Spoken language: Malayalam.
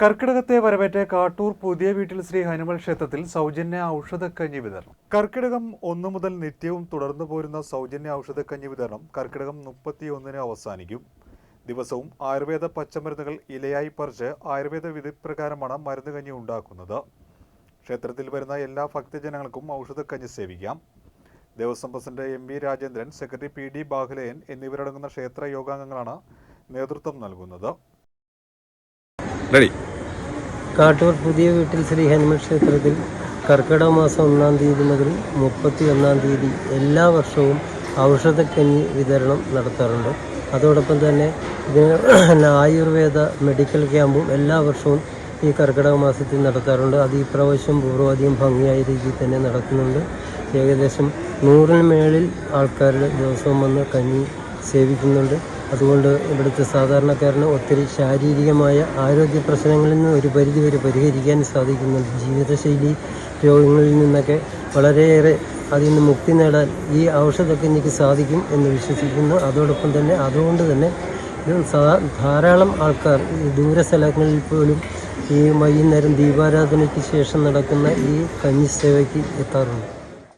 കർക്കിടകത്തെ വരവേറ്റ കാട്ടൂർ പുതിയ വീട്ടിൽ ശ്രീ ഹനുമൽ ക്ഷേത്രത്തിൽ സൗജന്യ ഔഷധക്കഞ്ഞി വിതരണം. കർക്കിടകം ഒന്നു മുതൽ നിത്യവും തുടർന്നു പോരുന്ന സൗജന്യ ഔഷധക്കഞ്ഞി വിതരണം കർക്കിടകം മുപ്പത്തിയൊന്നിന് അവസാനിക്കും. ദിവസവും ആയുർവേദ പച്ചമരുന്നുകൾ ഇലയായി പറിച്ച് ആയുർവേദ വിധിപ്രകാരമാണ് മരുന്നുകഞ്ഞി ഉണ്ടാക്കുന്നത്. ക്ഷേത്രത്തിൽ വരുന്ന എല്ലാ ഭക്തജനങ്ങൾക്കും ഔഷധക്കഞ്ഞി സേവിക്കാം. Devaswom president M V Rajendran secretary P D Bahulayan എന്നിവരടങ്ങുന്ന ക്ഷേത്ര യോഗാംഗങ്ങളാണ് നേതൃത്വം നൽകുന്നത്. റെഡി. കാട്ടൂർ പുതിയ വീട്ടിൽ ശ്രീ ഹനുമൻ ക്ഷേത്രത്തിൽ കർക്കിടക മാസം ഒന്നാം തീയതി മുതൽ മുപ്പത്തി ഒന്നാം തീയതി എല്ലാ വർഷവും ഔഷധക്കഞ്ഞി വിതരണം നടത്താറുണ്ട്. അതോടൊപ്പം തന്നെ ഇതിന് ആയുർവേദ മെഡിക്കൽ ക്യാമ്പും എല്ലാ വർഷവും ഈ കർക്കിടക മാസത്തിൽ നടത്താറുണ്ട്. അത് ഈ പ്രാവശ്യം പൂർവാധികം ഭംഗിയായ രീതിയിൽ തന്നെ നടക്കുന്നുണ്ട്. ഏകദേശം നൂറിന് മേളിൽ ആൾക്കാരുടെ ദിവസവും വന്ന് കഞ്ഞി സേവിക്കുന്നുണ്ട്. അതുകൊണ്ട് ഇവിടുത്തെ സാധാരണക്കാരന് ഒത്തിരി ശാരീരികമായ ആരോഗ്യ പ്രശ്നങ്ങളിൽ നിന്ന് ഒരു പരിധിവരെ പരിഹരിക്കാൻ സാധിക്കുന്നുണ്ട്. ജീവിതശൈലി രോഗങ്ങളിൽ നിന്നൊക്കെ വളരെയേറെ അതിൽ നിന്ന് മുക്തി നേടാൻ ഈ ഔഷധമൊക്കെ എനിക്ക് സാധിക്കും എന്ന് വിശ്വസിക്കുന്നു. അതോടൊപ്പം തന്നെ അതുകൊണ്ട് തന്നെ ധാരാളം ആൾക്കാർ ദൂര സ്ഥലങ്ങളിൽ പോലും ഈ വൈകുന്നേരം ദീപാരാധനയ്ക്ക് ശേഷം നടക്കുന്ന ഈ കഞ്ഞി സേവയ്ക്ക് എത്താറുണ്ട്.